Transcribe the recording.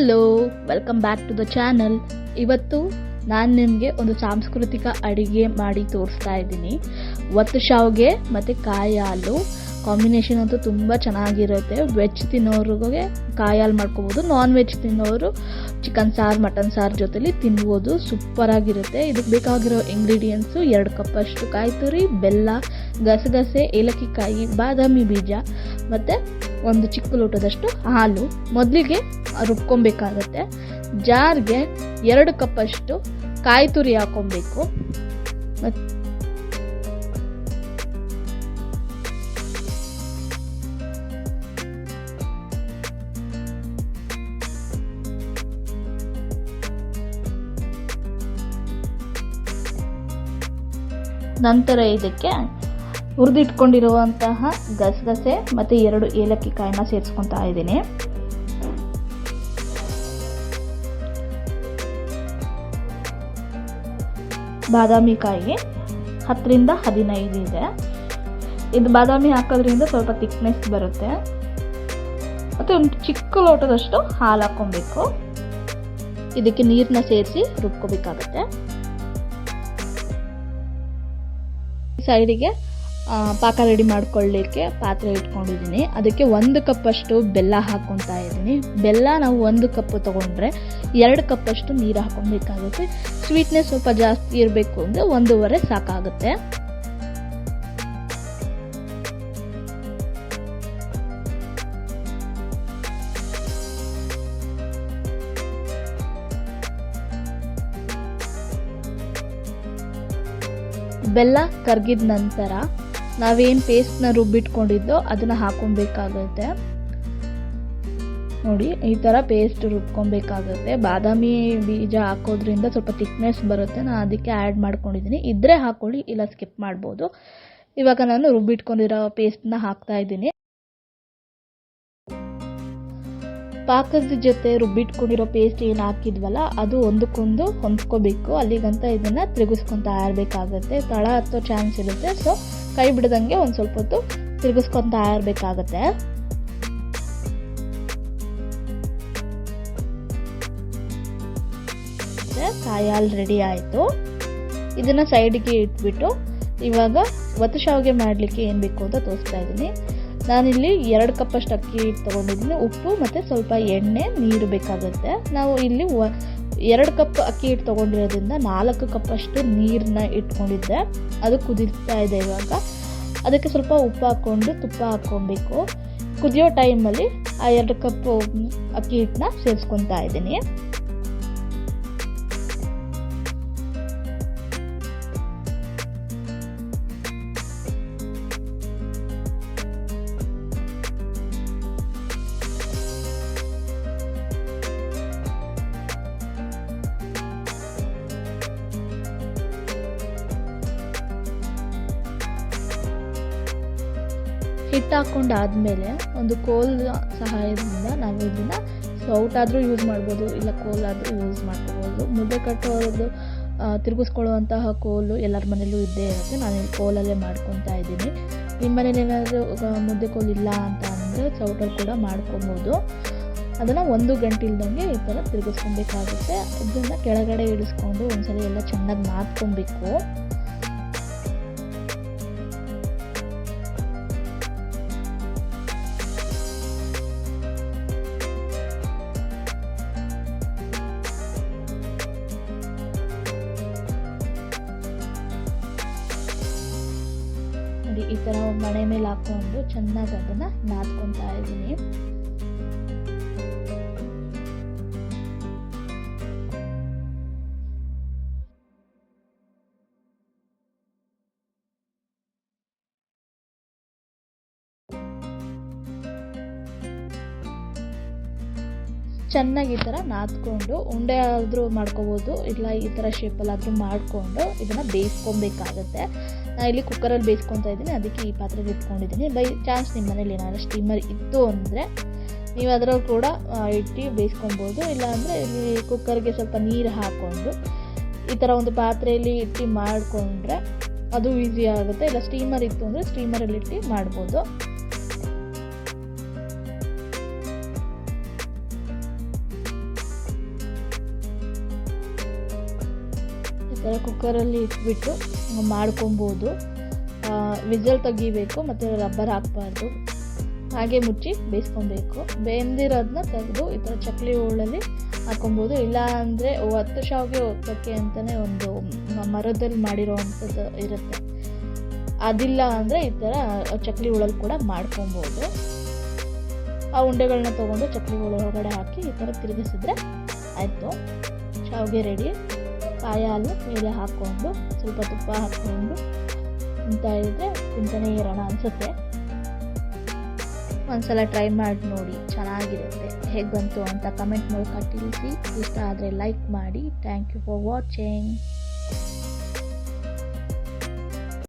Hello welcome back to the channel ಇವತ್ತು ನಾನು ನಿಮಗೆ ಒಂದು ಸಾಂಸ್ಕೃತಿಕ ಅಡಿಗೆ ಮಾಡಿ ತೋರಿಸ್ತಾ ಇದ್ದೀನಿ. ಒತ್ತು ಶಾವ್ಗೆ ಮತ್ತು ಕಾಯಿ ಹಾಲು. ಕಾಂಬಿನೇಷನ್ ಅಂತೂ ತುಂಬ ಚೆನ್ನಾಗಿರುತ್ತೆ. ವೆಜ್ ತಿನ್ನೋರಿಗೆ ಕಾಯಿ ಹಾಲು ಮಾಡ್ಕೋಬೋದು. ನಾನ್ ವೆಜ್ ತಿನ್ನೋರು ಚಿಕನ್ ಸಾರು ಮಟನ್ ಸಾರು ಜೊತೆಲಿ ತಿನ್ಬೋದು. ಸೂಪರಾಗಿರುತ್ತೆ ಇದಕ್ಕೆ ಬೇಕಾಗಿರೋ ಇಂಗ್ರೀಡಿಯೆಂಟ್ಸು ಎರಡು ಕಪ್ಪಷ್ಟು ಕಾಯಿ ತುರಿ ಬೆಲ್ಲ ಗಸಗಸೆ ಏಲಕ್ಕಿ ಕಾಯಿ, ಬಾದಾಮಿ ಬೀಜ ಮತ್ತು ಒಂದು ಚಿಕ್ಕ ಲೋಟದಷ್ಟು ಹಾಲು. ಮೊದಲಿಗೆ ರುಬ್ಕೊಬೇಕಾಗತ್ತೆ. ಜಾರ್ಗೆ ಎರಡು ಕಪ್ಪಷ್ಟು ಕಾಯಿ ತುರಿ ಹಾಕೊಬೇಕು ನಂತರ ಇದಕ್ಕೆ ಹುರಿದಿಟ್ಕೊಂಡಿರುವಂತಹ ಗಸಗಸೆ ಮತ್ತು ಎರಡು ಏಲಕ್ಕಿ ಕಾಯಿನ ಸೇರಿಸ್ಕೊತಾ ಇದ್ದೀನಿ. ಬಾದಾಮಿ ಕಾಯಿ ಹತ್ತರಿಂದ ಹದಿನೈದು ಇದೆ. ಇದು ಬಾದಾಮಿ ಹಾಕೋದ್ರಿಂದ ಸ್ವಲ್ಪ ತಿಕ್ನೆಸ್ ಬರುತ್ತೆ. ಮತ್ತು ಒಂದು ಚಿಕ್ಕ ಲೋಟದಷ್ಟು ಹಾಲು ಹಾಕ್ಕೊಬೇಕು. ಇದಕ್ಕೆ ನೀರನ್ನ ಸೇರಿಸಿ ರುಬ್ಕೋಬೇಕಾಗತ್ತೆ. ಸೈಡಿಗೆ ಪಾಕ ರೆಡಿ ಮಾಡ್ಕೊಳ್ಳಿಕ್ಕೆ ಪಾತ್ರೆ ಇಟ್ಕೊಂಡಿದ್ದೀನಿ. ಅದಕ್ಕೆ ಒಂದು ಕಪ್ಪಷ್ಟು ಬೆಲ್ಲ ಹಾಕ್ಕೊತಾ ಇದ್ದೀನಿ. ಬೆಲ್ಲ ನಾವು ಒಂದು ಕಪ್ ತೊಗೊಂಡ್ರೆ ಎರಡು ಕಪ್ಪಷ್ಟು ನೀರು ಹಾಕೊಬೇಕಾಗುತ್ತೆ ಸ್ವೀಟ್ನೆಸ್ ಸ್ವಲ್ಪ ಜಾಸ್ತಿ ಇರಬೇಕು ಅಂದರೆ ಒಂದೂವರೆ ಸಾಕಾಗುತ್ತೆ. ಬೆಲ್ಲ ಕರ್ಗಿದ ನಂತರ ನಾವೇನು ಪೇಸ್ಟ್ನ ರುಬ್ಬಿಟ್ಕೊಂಡಿದ್ದೋ ಅದನ್ನು ಹಾಕೊಬೇಕಾಗುತ್ತೆ. ನೋಡಿ, ಈ ಥರ ಪೇಸ್ಟ್ ರುಬ್ಕೊಬೇಕಾಗುತ್ತೆ. ಬಾದಾಮಿ ಬೀಜ ಹಾಕೋದ್ರಿಂದ ಸ್ವಲ್ಪ ತಿಕ್ನೆಸ್ ಬರುತ್ತೆ. ನಾನು ಅದಕ್ಕೆ ಆ್ಯಡ್ ಮಾಡ್ಕೊಂಡಿದ್ದೀನಿ ಇದ್ದರೆ ಹಾಕೊಳ್ಳಿ, ಇಲ್ಲ ಸ್ಕಿಪ್ ಮಾಡ್ಬೋದು. ಇವಾಗ ನಾನು ರುಬ್ಬಿಟ್ಕೊಂಡಿರೋ ಪೇಸ್ಟ್ನ ಹಾಕ್ತಾ ಇದ್ದೀನಿ. ಪಾಕದ ಜೊತೆ ರುಬ್ಬಿಟ್ಕೊಂಡಿರೋ ಪೇಸ್ಟ್ ಏನು ಹಾಕಿದ್ವಲ್ಲ, ಅದು ಒಂದಕ್ಕೊಂದು ಹೊಂದ್ಕೋಬೇಕು. ಅಲ್ಲಿಗಂತ ಇದನ್ನು ತಿರುಗಿಸ್ಕೊತಾ ಇರಬೇಕಾಗತ್ತೆ ತಳ ಹತ್ತೋ ಚಾನ್ಸ್ ಇರುತ್ತೆ. ಸೊ ಕೈ ಬಿಡದಂಗೆ ಒಂದು ಸ್ವಲ್ಪ ಹೊತ್ತು ತಿರುಗಿಸ್ಕೊತಾ ಇರಬೇಕಾಗತ್ತೆ ಕಾಯಿ ಹಾಲು ರೆಡಿ ಆಯಿತು. ಇದನ್ನು ಸೈಡ್ಗೆ ಇಟ್ಬಿಟ್ಟು ಇವಾಗ ಒತ್ತು ಶಾವಿಗೆ ಮಾಡಲಿಕ್ಕೆ ಏನು ಬೇಕು ಅಂತ ತೋರಿಸ್ತಾ ಇದ್ದೀನಿ ನಾನಿಲ್ಲಿ ಎರಡು ಕಪ್ಪಷ್ಟು ಅಕ್ಕಿ ತೊಗೊಂಡಿದ್ದೀನಿ. ಉಪ್ಪು ಮತ್ತು ಸ್ವಲ್ಪ ಎಣ್ಣೆ, ನೀರು ಬೇಕಾಗುತ್ತೆ. ನಾವು ಇಲ್ಲಿ ಎರಡು ಕಪ್ ಅಕ್ಕಿ ಹಿಟ್ಟು ತೊಗೊಂಡಿರೋದ್ರಿಂದ ನಾಲ್ಕು ಕಪ್ಪಷ್ಟು ನೀರನ್ನ ಇಟ್ಕೊಂಡಿದ್ದೆ. ಅದು ಕುದೀತಾ ಇದೆ ಇವಾಗ. ಅದಕ್ಕೆ ಸ್ವಲ್ಪ ಉಪ್ಪು ಹಾಕ್ಕೊಂಡು ತುಪ್ಪ ಹಾಕ್ಕೊಬೇಕು. ಕುದಿಯೋ ಟೈಮಲ್ಲಿ ಆ ಎರಡು ಕಪ್ ಅಕ್ಕಿ ಹಿಟ್ಟನ್ನ ಸೇರಿಸ್ಕೊತಾ ಇದ್ದೀನಿ. ಹಿಟ್ಟು ಹಾಕ್ಕೊಂಡಾದ್ಮೇಲೆ ಒಂದು ಕೋಲ್ ಸಹಾಯದಿಂದ ನಾವು ಇದನ್ನು ಸೌಟಾದರೂ ಯೂಸ್ ಮಾಡ್ಬೋದು, ಇಲ್ಲ ಕೋಲಾದರೂ ಯೂಸ್ ಮಾಡ್ಕೋಬೋದು. ಮುದ್ದೆ ಕಟ್ಟೋದು ತಿರುಗಿಸ್ಕೊಳ್ಳುವಂತಹ ಕೋಲು ಎಲ್ಲರ ಮನೇಲೂ ಇದ್ದೇ ಇರುತ್ತೆ. ನಾನು ಇಲ್ಲಿ ಕೋಲಲ್ಲೇ ಮಾಡ್ಕೊತಾ ಇದ್ದೀನಿ. ನಿಮ್ಮ ಮನೇಲಿ ಏನಾದರೂ ಮುದ್ದೆ ಕೋಲು ಇಲ್ಲ ಅಂತ ಅಂದರೆ ಸೌಟಲ್ಲಿ ಕೂಡ ಮಾಡ್ಕೊಬೋದು. ಅದನ್ನು ಒಂದು ಗಂಟೆ ಇಲ್ದಂಗೆ ಈ ಥರ ತಿರುಗಿಸ್ಕೊಬೇಕಾಗುತ್ತೆ. ಇದನ್ನು ಕೆಳಗಡೆ ಇಳಿಸ್ಕೊಂಡು ಒಂದ್ಸಲ ಎಲ್ಲ ಚೆನ್ನಾಗಿ ನಾದ್ಕೊಬೇಕು ಈ ಥರ ಮಣೆ ಮೇಲೆ ಹಾಕೊಂಡು ಚೆನ್ನಾಗಿ ಅದನ್ನು ನಾದ್ಕೊತಾ ಚೆನ್ನಾಗಿ ಈ ಥರ ನಾದ್ಕೊಂಡು, ಉಂಡೆ ಆದರೂ ಮಾಡ್ಕೋಬೋದು, ಇಲ್ಲ ಈ ಥರ ಶೇಪಲ್ಲಾದರೂ ಮಾಡಿಕೊಂಡು ಇದನ್ನು ಬೇಯಿಸ್ಕೊಬೇಕಾಗತ್ತೆ. ನಾನು ಇಲ್ಲಿ ಕುಕ್ಕರಲ್ಲಿ ಬೇಯಿಸ್ಕೊತಾ ಇದ್ದೀನಿ, ಅದಕ್ಕೆ ಈ ಪಾತ್ರೆಗೆ ಇಟ್ಕೊಂಡಿದ್ದೀನಿ. ಬೈ ಚಾನ್ಸ್ ನಿಮ್ಮ ಮನೇಲಿ ಏನಾದರೂ ಸ್ಟೀಮರ್ ಇತ್ತು ಅಂದರೆ, ನೀವು ಅದರಲ್ಲಿ ಕೂಡ ಇಟ್ಟು ಬೇಯಿಸ್ಕೊಬೋದು, ಇಲ್ಲಾಂದರೆ ಇಲ್ಲಿ ಕುಕ್ಕರ್ಗೆ ಸ್ವಲ್ಪ ನೀರು ಹಾಕ್ಕೊಂಡು ಈ ಥರ ಒಂದು ಪಾತ್ರೆಯಲ್ಲಿ ಇಟ್ಟು ಮಾಡಿಕೊಂಡ್ರೆ ಅದು ಈಸಿ ಆಗುತ್ತೆ. ಇಲ್ಲ ಸ್ಟೀಮರ್ ಇತ್ತು ಅಂದರೆ ಸ್ಟೀಮರಲ್ಲಿ ಇಟ್ಟು ಮಾಡ್ಬೋದು. ಥರ ಕುಕ್ಕರಲ್ಲಿ ಇಟ್ಬಿಟ್ಟು ಮಾಡ್ಕೊಬೋದು. ವಿಜಲ್ ತೆಗಿಬೇಕು, ಮತ್ತು ರಬ್ಬರ್ ಹಾಕ್ಬಾರ್ದು. ಹಾಗೆ ಮುಚ್ಚಿ ಬೇಯಿಸ್ಕೊಬೇಕು. ಬೆಂದಿರೋದನ್ನ ತೆಗೆದು ಈ ಥರ ಚಕ್ಲಿ ಹೋಳಲ್ಲಿ ಹಾಕೊಬೋದು ಇಲ್ಲ ಅಂದರೆ ಹತ್ತು ಶಾವಿಗೆ ಒತ್ತಕ್ಕೆ ಅಂತಲೇ ಒಂದು ಮರದಲ್ಲಿ ಮಾಡಿರೋ ಅಂಥದ್ದು ಇರುತ್ತೆ. ಅದಿಲ್ಲ ಅಂದರೆ ಈ ಥರ ಚಕ್ಲಿ ಹುಳಲ್ಲಿ ಕೂಡ ಮಾಡ್ಕೊಬೋದು. ಆ ಉಂಡೆಗಳನ್ನ ತೊಗೊಂಡು ಚಕ್ಲಿ ಹೋಳ ಒಳಗಡೆ ಹಾಕಿ ಈ ಥರ ತಿರುಗಿಸಿದ್ರೆ ಆಯಿತು. ಶಾವಿಗೆ ರೆಡಿ. ಕಾಯಿ ಹಾಲು ಮೇಲೆ ಹಾಕ್ಕೊಂಡು ಸ್ವಲ್ಪ ತುಪ್ಪ ಹಾಕ್ಕೊಂಡು ತಿಂತಾ ಇದ್ದರೆ ತಿಂತಾನೆ ಇರೋಣ ಅನಿಸುತ್ತೆ. ಒಂದ್ಸಲ ಟ್ರೈ ಮಾಡಿ ನೋಡಿ, ಚೆನ್ನಾಗಿರುತ್ತೆ. ಹೇಗೆ ಬಂತು ಅಂತ ಕಮೆಂಟ್ ಮೂಲಕ ತಿಳಿಸಿ. ಇಷ್ಟ ಆದರೆ ಲೈಕ್ ಮಾಡಿ. Thank you for watching.